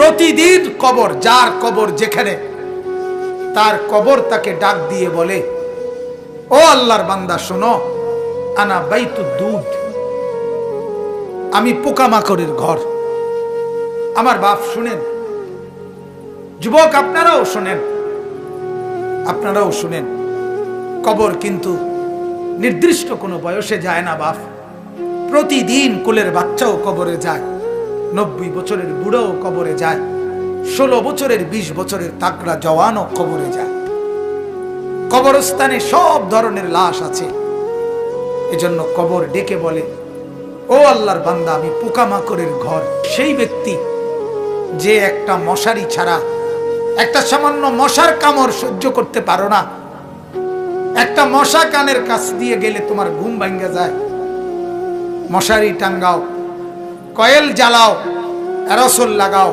প্রতিদিন কবর, যার কবর যেখানে, তার কবর তাকে ডাক দিয়ে বলে, ও আল্লাহর বান্দা, শোনো, আনা বাইতু দুধ। আমি পোকামাকড়ের ঘর। আমার বাপ শুনেন। যুবক, আপনারাও শোনেন। আপনারাও শুনেন। কবর কিন্তু নির্দিষ্ট কোনো বয়সে যায় না, বাপ। প্রতিদিন কোলের বাচ্চাও কবরে যায়। নব্বই বছরের বুড়োও কবরে যায়, ষোলো বছরের বিশ বছরের তাকড়া জওয়ানও কবরে যায়। কবরস্থানে সব ধরনের লাশ আছে। এজন্য কবর ডেকে বলে, ও আল্লাহর বান্দা, আমি পোকামাকড়ের ঘর। সেই ব্যক্তি যে একটা মশারি ছাড়া, একটা সামান্য মশার কামড় সহ্য করতে পারো না। একটা মশা কানের কাছ দিয়ে গেলে তোমার ঘুম ভাঙ্গে যায়। মশারি টাঙ্গাও কয়েল জ্বালাও, অ্যারসল লাগাও।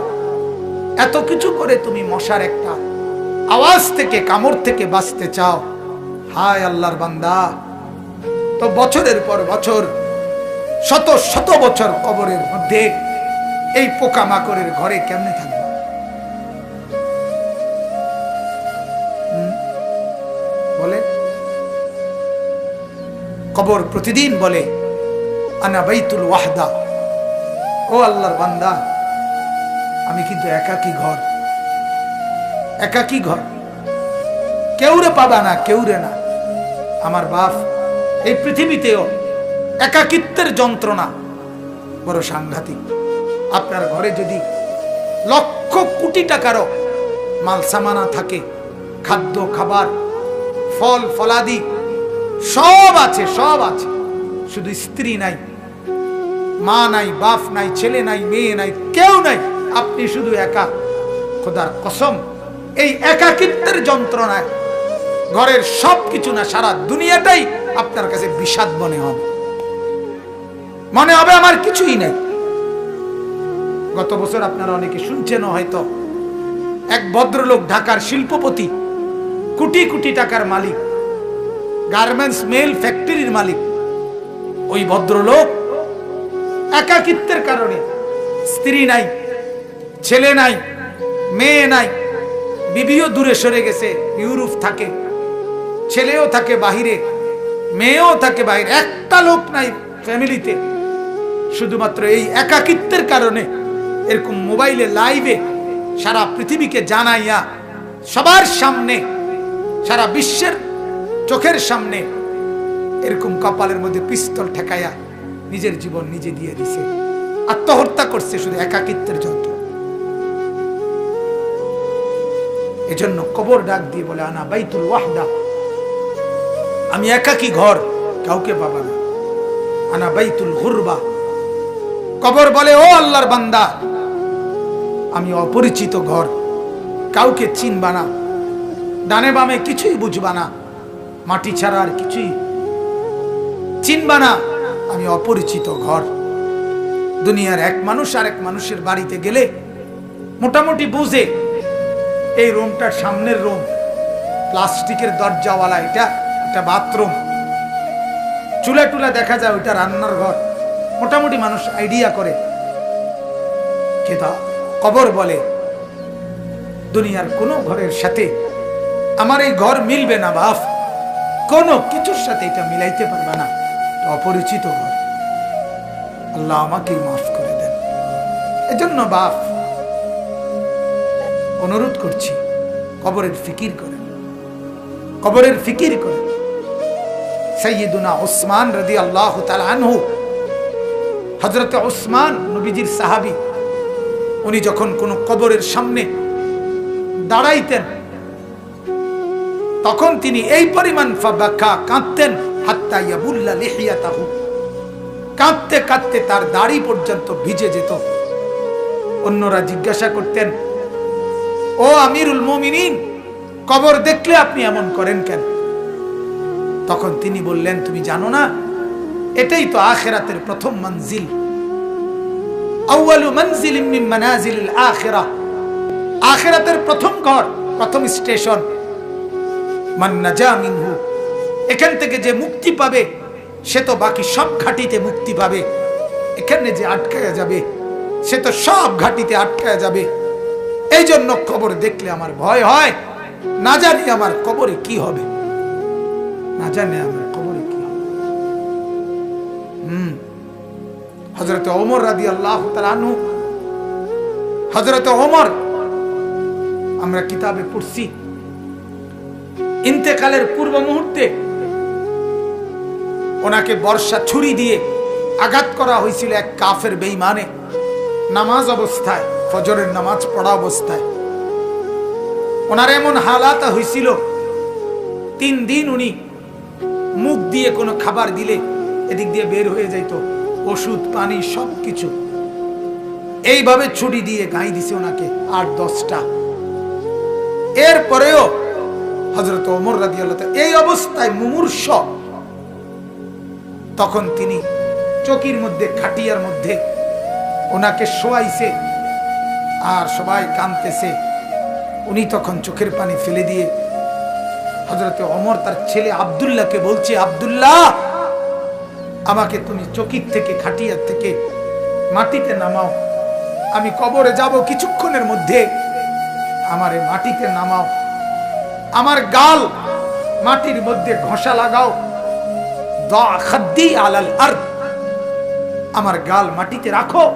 এত কিছু করে তুমি মশার একটা আওয়াজ থেকে, কামড় থেকে বাঁচতে চাও। হায় আল্লাহর বান্দা। তো বছরের পর বছর, শত শত বছর কবরের মধ্যে এই পোকামাকড়ের ঘরে কেমনে থাকবে? বলে? কবর প্রতিদিন বলে, আনা বাইতুল ওয়াহদা। ও আল্লাহর বান্দা, আমি কিন্তু একাকী ঘর। একাকী ঘর। কেউরে পাবা না, কেউরে না। আমার বাপ এই পৃথিবীতেও একাকিত্বের যন্ত্রণা বড় সাংঘাতিক। আপনার ঘরে যদি লক্ষ কোটি টাকারও মাল সামানা থাকে, খাদ্য, খাবার, ফল, ফলাদি, সব আছে সব আছে। শুধু স্ত্রী নাই মা নাই, বাপ নাই, ছেলে নাই, মেয়ে নাই, কেউ নাই। আপনি শুধু একা। খোদার কসম, এই একাকিত্বের যন্ত্রণায় ঘরের সব কিছু না, সারা দুনিয়াটাই আপনার কাছে বিষাদ মনে হবে। মনে হবে আমার কিছুই নেই। গত বছর আপনারা অনেকে শুনছেন হয়তো। এক ভদ্রলোক, ঢাকার শিল্পপতি, কোটি কোটি টাকার মালিক, গার্মেন্টস মেল ফ্যাক্টরির মালিক। ওই ভদ্রলোক একাকিত্বের কারণে, স্ত্রী নাই, ছেলে নাই, মেয়ে নাই, বিবিও দূরে সরে গেছে, ইউরোপ থাকে, ছেলেও থাকে বাহিরে, মেয়েও থাকে বাহিরে, একটা লোক নাই ফ্যামিলিতে। শুধুমাত্র এই একাকিত্বের কারণে এরকম মোবাইলে, লাইভে সারা পৃথিবীকে জানাইয়া সবার সামনে, সারা বিশ্বের চোখের সামনে এরকম কপালের মধ্যে পিস্তল ঠেকাইয়া নিজের জীবন নিজে দিয়ে দিছে। আত্মহত্যা করছে শুধু একাকিত্বের যন্ত্র এজন্য কবর ডাক দিয়ে বলে, আনা বাইতুল ওয়াহদা। আমি একাকি ঘর, কাউকে পাবা না। আনা বাইতুল হুরবা কবর বলে, ও আল্লাহর বান্দা, আমি অপরিচিত ঘর, কাউকে চিনবা না। ডানে বামে কিছুই বুঝবা না। মাটি ছাড়া আর কিছুই চিনবা না। আমি অপরিচিত ঘর। দুনিয়ার এক মানুষ আর এক মানুষের বাড়িতে গেলে মোটামুটি বুঝে এই রুমটার সামনের রুম, প্লাস্টিকের দরজাওয়ালা এটা, একটা বাথরুম। চুলা টুলা দেখা যায় ওইটা রান্নার ঘর। মোটামুটি মানুষ আইডিয়া করে। কেতা কবর বলে, দুনিয়ার কোনো ঘরের সাথে আমার এই ঘর মিলবে না বাপ। কোনো কিছুর সাথে এটা মিলাইতে পারবে না। অপরিচিত ঘর। আল্লাহ আমাকে মাফ করে দেন। এজন্য বাপ, অনুরোধ করছি, কবরের ফিকির করেন। কবরের ফিকির করেন। সৈয়দুনা ওসমান রদি আল্লাহ আনহু হজরত ওসমান নবীজির সাহাবি, উনি যখন কোন কবরের সামনে দাঁড়াইতেন, তখন তিনি এই পরিমাণ কাঁদতেন। হাত্তা ইয়াবুল্লা লিহিয়াতাহু। কাঁদতে কাঁদতে তার দাড়ি পর্যন্ত ভিজে যেত। অন্যরা জিজ্ঞাসা করতেন, ও আমিরুল মুমিনিন, কবর দেখলে আপনি এমন করেন কেন? তখন তিনি বললেন, তুমি জানো না, এটাই তো আখেরাতের প্রথম মঞ্জিল। আউয়ালু মঞ্জিল মিন মানাজিলিল আখিরাহ আখেরাতের প্রথম ঘর, প্রথম স্টেশন। মান নাজা মিনহু এখান থেকে যে মুক্তি পাবে, সে তো বাকি সব ঘাটিতে মুক্তি পাবে। এখানে যে আটকায়া যাবে, সে তো সব ঘাটিতে আটকায়া যাবে। এই জন্য কবর দেখলে আমার ভয় হয়। না জানি আমার কবরে কি হবে। না জানি আমার কবরে কি হবে। হম। হজরত ওমর রাদি আল্লাহ তালু হজরত ওমর, আমরা কিতাবে পড়ছি। ইন্তেকালের পূর্ব মুহূর্তে ওনাকে বর্ষা ছুরি দিয়ে আঘাত করা হয়েছিল এক কাফের বেইমানে নামাজ অবস্থায়, ফজরের নামাজ পড়া অবস্থায়। ওনার এমন হালাত হয়েছিল, তিন দিন উনি মুখ দিয়ে কোনো খাবার দিলে এদিক দিয়ে বের হয়ে যাইত, ওষুধ, পানি সব কিছু এইভাবে ছুরি দিয়ে গাই দিছে ওনাকে আট, দশটা। এরপরেও হজরত ওমর রাজি এই অবস্থায় মুমূর্ষ তখন তিনি চকির মধ্যে, খাটিয়ার মধ্যে ওনাকে শোয়াইছে আর সবাই কানতেছে উনি তখন চোখের পানি ফেলে দিয়ে হজরতে অমর তার ছেলে আবদুল্লাহকে বলছে, আবদুল্লাহ, আমাকে তুমি চকির থেকে, খাটিয়ার থেকে মাটিতে নামাও। আমি কবরে যাব কিছুক্ষণের মধ্যে। আমারে মাটিতে নামাও। আমার গাল মাটির মধ্যে ঘষা লাগাও। আমার গাল মাটিতে রাখো।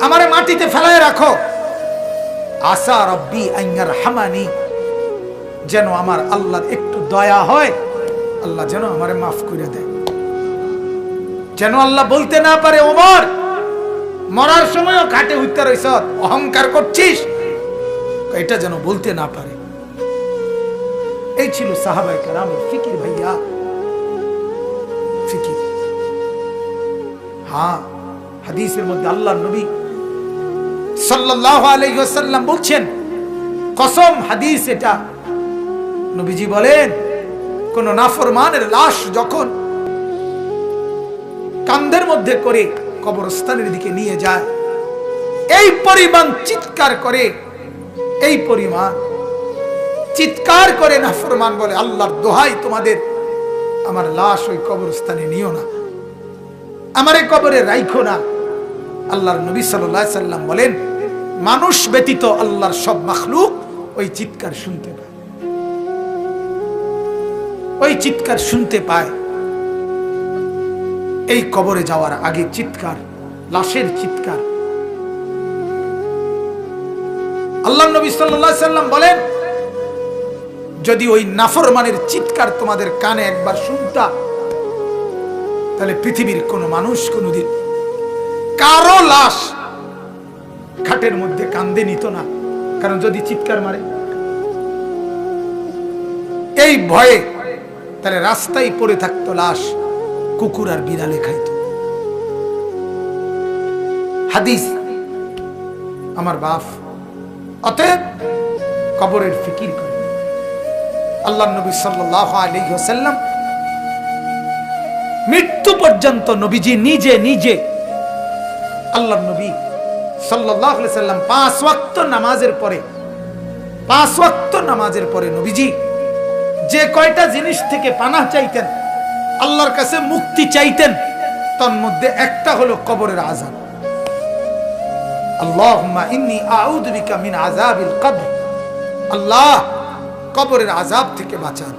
আমারে মাটিতে ফেলায় রাখো। আসা রব্বি আইয়ার হামানি। যেন আমার আল্লাহ একটু দয়া হয়, আল্লাহ যেন আমারে মাফ করে দেয়। যেন আল্লাহ বলতে না পারে, ওমর, মরার সময়ও ঘাটে উঠতে রইস অহংকার করছিস। এটা যেন বলতে না পারে। এই ছিল সাহাবাই কারামের ফিকির ভাইয়া। হ্যাঁ হাদিসের মধ্যে আল্লাহ নবী বলছেন, কসম হাদিস এটা। নবীজি বলেন, কোন নাফরমানের লাশ যখন কান্দের মধ্যে করে কবরস্থানের দিকে নিয়ে যায়, এই পরিমাণ চিৎকার করে, এই পরিমাণ চিৎকার করে নাফরমান বলে, আল্লাহর দোহাই তোমাদের, আমার লাশ ওই কবরস্থানে নিও না। আমার কবরে রাইখো না। আল্লাহর নবী সাল্লাহ সাল্লাম বলেন, মানুষ ব্যতীত আল্লাহর সব মাখলুক ওই চিৎকার শুনতে পায়। ওই চিৎকার শুনতে পায়। এই কবরে যাওয়ার আগে চিৎকার, লাশের চিৎকার। আল্লাহ নবী সাল্লাহ সাল্লাম বলেন, যদি ওই নাফরমানের চিৎকার তোমাদের কানে একবার শুনতা তাহলে পৃথিবীর কোন মানুষ কোনদিন কারও লাশ খাটের মধ্যে কান্দে নিত না। কারণ যদি চিৎকার মারে, এই ভয়ে তাহলে রাস্তায় পড়ে থাকতো লাশ, কুকুর আর বিড়ালে খাইত। হাদিস, আমার বাপ অতএব কবরের ফিকির করে। আল্লাহ নবী সাল্লাহ আলী সাল্লাম মৃত্যু পর্যন্ত নবীজি নিজে নিজে আল্লাহ নবী সাল্লাম পাঁচ ওয়াক্ত নামাজের পরে, পাঁচ ওয়াক্ত নামাজের পরে নবীজি যে কয়টা জিনিস থেকে পানা চাইতেন, আল্লাহর কাছে মুক্তি চাইতেন, তার মধ্যে একটা হলো কবরের আজাব আল্লাহ কবরের আজাব থেকে বাঁচান।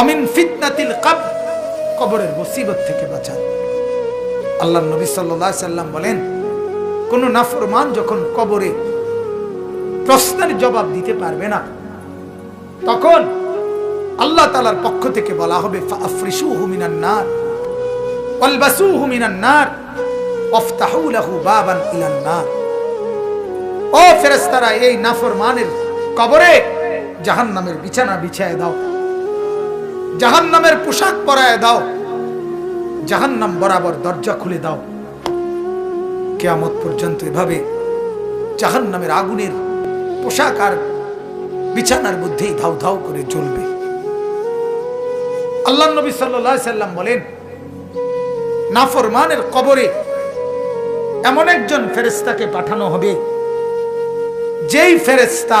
অমিন ফিতনাতিল কবর। কবরের মুসিবত থেকে বাঁচান। আল্লাহ নবী সাল্লাল্লাহু সাল্লাম বলেন, কোন নাফরমান যখন কবরে প্রশ্নের জবাব দিতে পারবে না, তখন আল্লাহ তালার পক্ষ থেকে বলা হবে ও ফেরেস্তারা এই নাফরমানের কবরে জাহান্নামের বিছানা বিছায় দাও। জাহান্নামের পোশাক পরায় দাও। জাহান্নাম বরাবর দরজা খুলে দাও। কেয়ামত পর্যন্ত এভাবে জাহান্নামের আগুনের পোশাক আর বিছানার মধ্যেই ধাউ ধাউ করে জ্বলবে। আল্লাহ নবী সাল্লাম বলেন, নাফরমানের কবরে এমন একজন ফেরেস্তাকে পাঠানো হবে, যেই ফেরেস্তা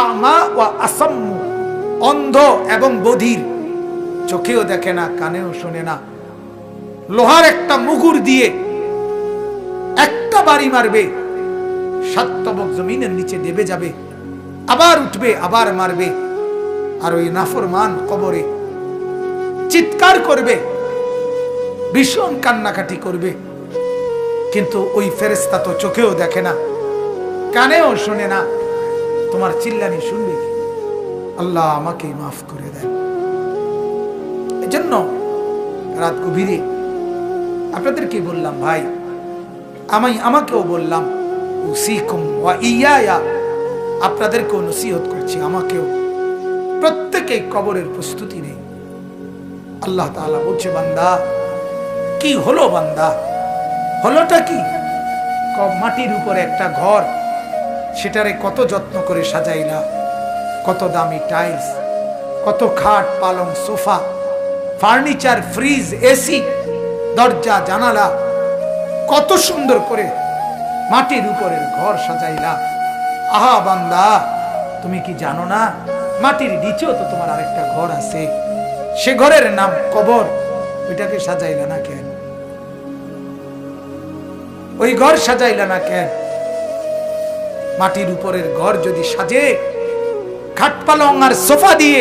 আমা ও আসাম্মু অন্ধ এবং বধির। চোখেও দেখে না, কানেও শোনে না। লোহার একটা মুগুর দিয়ে একটা বাড়ি মারবে। সাতবক জমিনের নিচে দেবে যাবে, আবার উঠবে, আবার মারবে। আর ওই নাফরমান কবরে চিৎকার করবে, ভীষণ কান্নাকাটি করবে। কিন্তু ওই ফেরেস্তা তো চোখেও দেখে না, কানেও শোনে না। তোমার চিল্লানি শুনবে কি? আল্লাহ আমাকে মাফ করে দেন। এজন্য রাত গভীরে আপনাদেরকে বললাম, ভাই, আমি আমাকেও বললাম ওয়া আপনাদেরকেও নসিহত করছি, আমাকেও। প্রত্যেকে কবরের প্রস্তুতি নেই। আল্লাহ তাআলা বলছে, বান্দা, কি হলো বান্দা? হলোটা ক- মাটির উপরে একটা ঘর, সেটারে কত যত্ন করে সাজাইলা। কত দামি টাইলস কত খাট পালং সোফা ফার্নিচার ফ্রিজ এসি দরজা, জানালা, কত সুন্দর করে মাটির উপরের ঘর সাজাইলা। আহা বান্দা, তুমি কি জানো না, মাটির নিচেও তো তোমার আরেকটা ঘর আছে। সে ঘরের নাম কবর, ওইটাকে সাজাইলা না কেন? ওই ঘর সাজাইলা না কেন? মাটির উপরের ঘর যদি সাজে খাট পালং আর সোফা দিয়ে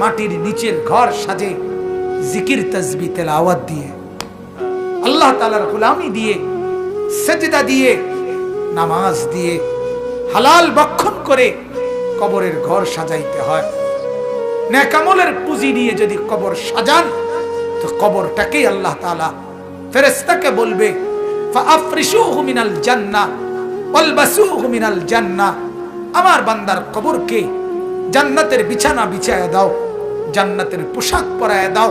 মাটির নিচের ঘর সাজে জিকির তসবি তেলাওয়াত দিয়ে, আল্লাহ তালার গোলামি দিয়ে, সেজদা দিয়ে, নামাজ দিয়ে, হালাল বক্ষণ করে কবরের ঘর সাজাইতে হয়। নেকামলের পুঁজি নিয়ে যদি কবর সাজান, তো কবরটাকেই আল্লাহ তালা ফেরেস্তাকে বলবে, ফাআফরিশুহু মিনাল জান্নাহ, ওয়ালবাসুহু মিনাল জান্নাহ। আমার বান্দার কবরকে জান্নাতের বিছানা বিছায় দাও জান্নাতের পোশাক পরায় দাও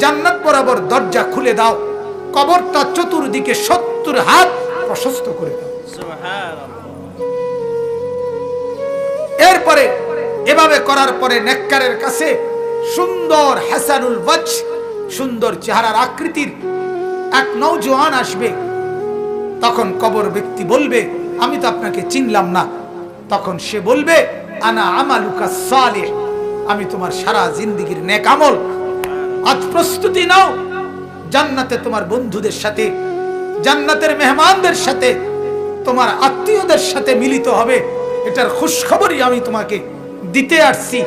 জান্নাত বরাবর দরজা খুলে দাও কবরটা চতুর্দিকে সত্তর হাত প্রশস্ত করে দাও। এরপরে এভাবে করার পরে নেককারের কাছে সুন্দর হাসানুল ওয়াজ সুন্দর চেহারার আকৃতির এক নৌজওয়ান আসবে। তখন কবর ব্যক্তি বলবে আমি তো আপনাকে চিনলাম না। তখন সে বলবে, আনা আমালুকা সালেহ, আমি তোমার সারা জিন্দিগির নেক আমল। আজ প্রস্তুতি নাও, জান্নাতে তোমার বন্ধুদের সাথে, জান্নাতের মেহমানদের সাথে, তোমার আত্মীয়দের সাথে মিলিত হবে। এটার খুশখবরই আমি তোমাকে দিতে আসছি।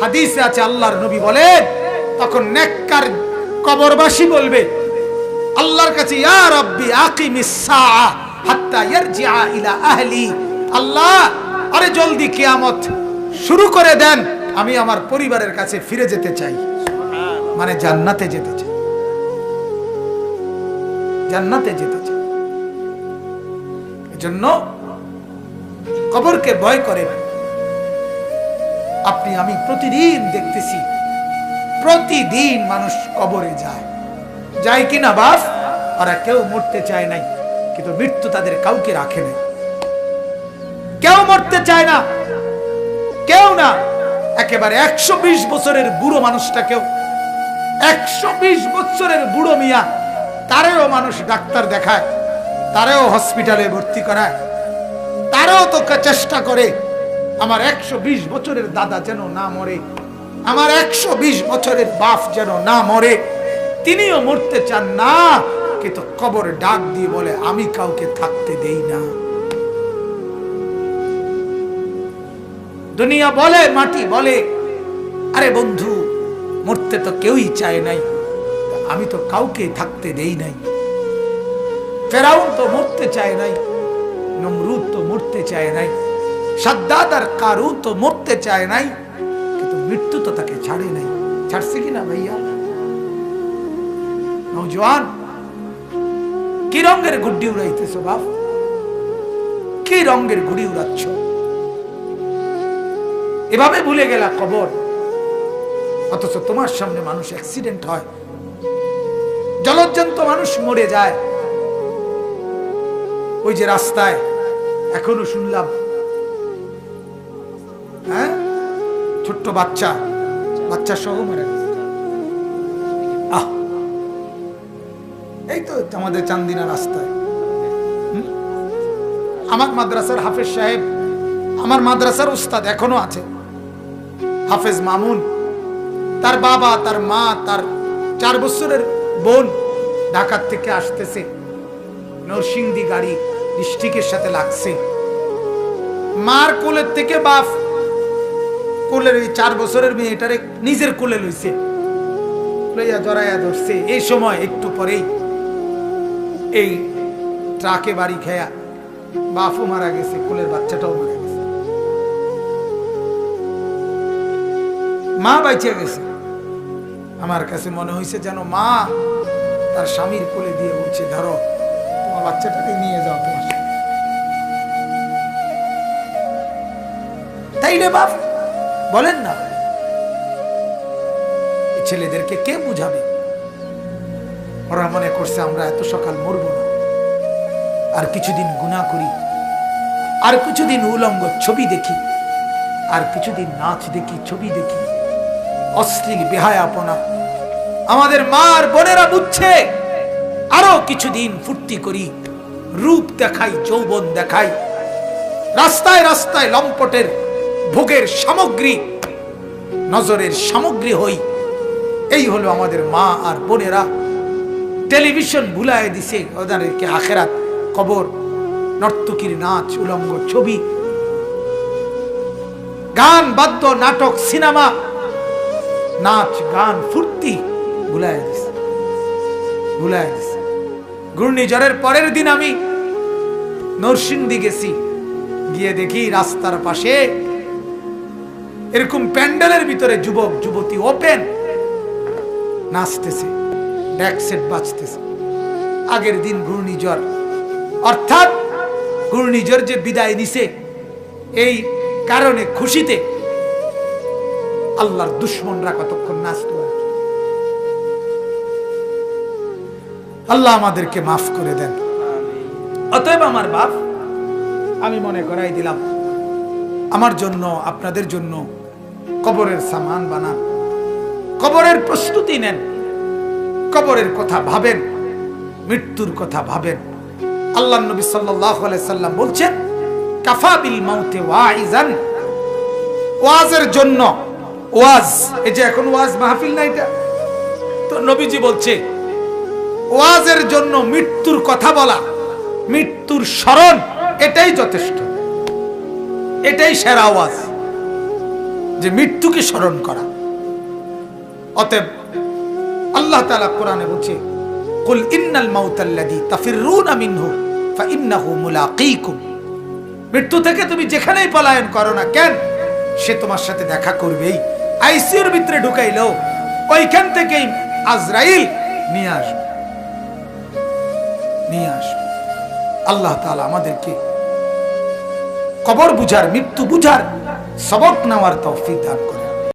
হাদিসে আছে, আল্লাহর নবী বলেন, তখন নেককার কবরবাসী বলবে, আল্লাহর কাছে, ইয়া রাব্বি, আকিমিস সাআ হাত্তা ইয়ারজিআ ইলা আহলি। আল্লাহ আরে জলদি কিয়ামত শুরু করে দেন। আমি আমার পরিবারের কাছে ফিরে যেতে চাই। মানে জান্নাতে যেতে চাই। জান্নাতে যেতে চাই। এজন্য কবরকে ভয় করে আপনি, আমি প্রতিদিন দেখতেছি, প্রতিদিন মানুষ কবরে যায়। যায় কিনা বাস ওরা কেউ মরতে চায় নাই, কিন্তু মৃত্যু তাদের কাউকে রাখে নাই। কেউ মরতে চায় না। কেউ না। একেবারে একশো বিশ বছরের বুড়ো মানুষটা কেউ একশো বিশ বছরের বুড়ো মিয়া, তারেও মানুষ ডাক্তার দেখায়, তারেও হসপিটালে ভর্তি করায়, তারাও তো চেষ্টা করে, আমার একশো বিশ বছরের দাদা যেন না মরে, আমার একশো বিশ বছরের বাপ যেন না মরে, তিনিও মরতে চান না, কিন্তু কবর ডাক দিয়ে বলে, আমি কাউকে থাকতে দেই না। দুনিয়া বলে, মাটি বলে। আরে বন্ধু, মরতে তো কেউই চায় নাই। আমি তো কাউকে থাকতে দেই নাই। ফেরাউন তো মরতে চায় নাই, নমরুদ তো মরতে চায় নাই, সাদ্দাদ আর কারু তো মরতে চায় নাই, কিন্তু মৃত্যু তো তাকে ছাড়ে নাই। ছাড়ছে কিনা ভাইয়া? নৌজওয়ান কি রঙের গুড্ডি উড়াইতেছ বাপ? কি রঙের গুড়ি উড়াচ্ছ? এভাবে ভুলে গেলা কবর। অথচ তোমার সামনে মানুষ অ্যাক্সিডেন্ট হয়। জলজ্জন্ত মানুষ মরে যায়। ওই যে রাস্তায়, এখনও শুনলাম। হ্যাঁ? ছোট্ট বাচ্চা বাচ্চা সহ মারা। আহ! এই তো আমাদের চান্দিনা রাস্তায়? আমার মাদ্রাসার হাফেজ সাহেব, আমার মাদ্রাসার উস্তাদ এখনও আছে। হাফেজ মামুন, তার বাবা, তার মা, তার চার বছরের বোন ঢাকার থেকে আসতেছে। নরসিংদী গাড়ি ডিস্ট্রিক্টের সাথে লাগছে। মার কোলের থেকে বাপ কোলের ওই চার বছরের মেয়েটারে নিজের কোলে লইছে। লইয়া জড়াইয়া ধরছে। এই সময় একটু পরেই এই ট্রাকে বাড়ি খেয়া বাপও মারা গেছে, কোলের বাচ্চাটাও মারা গেছে। মা বাইচে গেছে। আমার কাছে মনে হয়েছে যেন মা তার স্বামীর কোলে দিয়ে বলছে, ধরো, তোমার বাচ্চাটাকে নিয়ে যাও তোমার তাই রে বাপ, বলেন না। ছেলেদেরকে কে বুঝাবে? ওরা মনে করছে আমরা এত সকাল মরব না। আর কিছুদিন গুণা করি, আর কিছুদিন উলঙ্গ ছবি দেখি, আর কিছুদিন নাচ দেখি, ছবি দেখি। অশ্লীল বেহায়াপনা। আমাদের মা আর বোনেরা বুঝছে, আরও কিছুদিন ফুর্তি করি, রূপ দেখাই, যৌবন দেখাই। রাস্তায় রাস্তায় লম্পটের ভোগের সামগ্রী, নজরের সামগ্রী হই। এই হলো আমাদের মা আর বোনেরা। টেলিভিশন ভুলায় দিছে ওদেরকে আখেরাত কবর, নর্তকীর নাচ, উলঙ্গ ছবি। গান, বাদ্য, নাটক, সিনেমা নাচ, গান, ফুর্তি ভুলায় দিছে ভুলায় দিছে। ঘূর্ণিঝড়ের পরের দিন আমি নরসিংদী গেছি। গিয়ে দেখি রাস্তার পাশে এরকম প্যান্ডেলের ভিতরে যুবক, যুবতী ওপেন নাচতেছে সেট বাজতেছে। আগের দিন ঘূর্ণিঝড়, অর্থাৎ ঘূর্ণিঝড় যে বিদায় নিছে, এই কারণে খুশিতে আল্লাহর দুশ্মনরা কতক্ষণ নাচত। আল্লাহ আমাদেরকে মাফ করে দেন। অতএব আমার বাপ, আমি মনে করাই দিলাম, আমার জন্য, আপনাদের জন্য কবরের সামান বানান। কবরের প্রস্তুতি নেন। কবরের কথা ভাবেন। মৃত্যুর কথা ভাবেন। আল্লাহ নবী আলাইহি সাল্লাম বলছেন, কাফা বিল মাউতে ওয়াইজান ওয়াজের জন্য ওয়াজ, এই যে এখন ওয়াজ, মাহফিল না এটা? তো নবীজি বলছে, ওয়াজের জন্য মৃত্যুর কথা বলা, মৃত্যুর স্মরণ, এটাই যথেষ্ট। এটাই সেরা ওয়াজ, যে মৃত্যুকে স্মরণ করা। অতএব আল্লাহ তাআলা কোরআনে বলছে, কুল ইন্নাল মাউতাল্লাযী তাফিররুনা মিনহু ফাইন্নাহু মুলাকীকুম। মৃত্যু থেকে তুমি যেখানেই পলায়ন করো না কেন, সে তোমার সাথে দেখা করবেই। আইসিউর ভিতরে ঢুকাইলো ওইখান থেকেই আজরাইল নিয়ে আসবে। নিয়ে আসবে। আল্লাহ তালা আমাদেরকে কবর বুঝার, মৃত্যু বুঝার, সবক নেওয়ার তৌফিক দান করে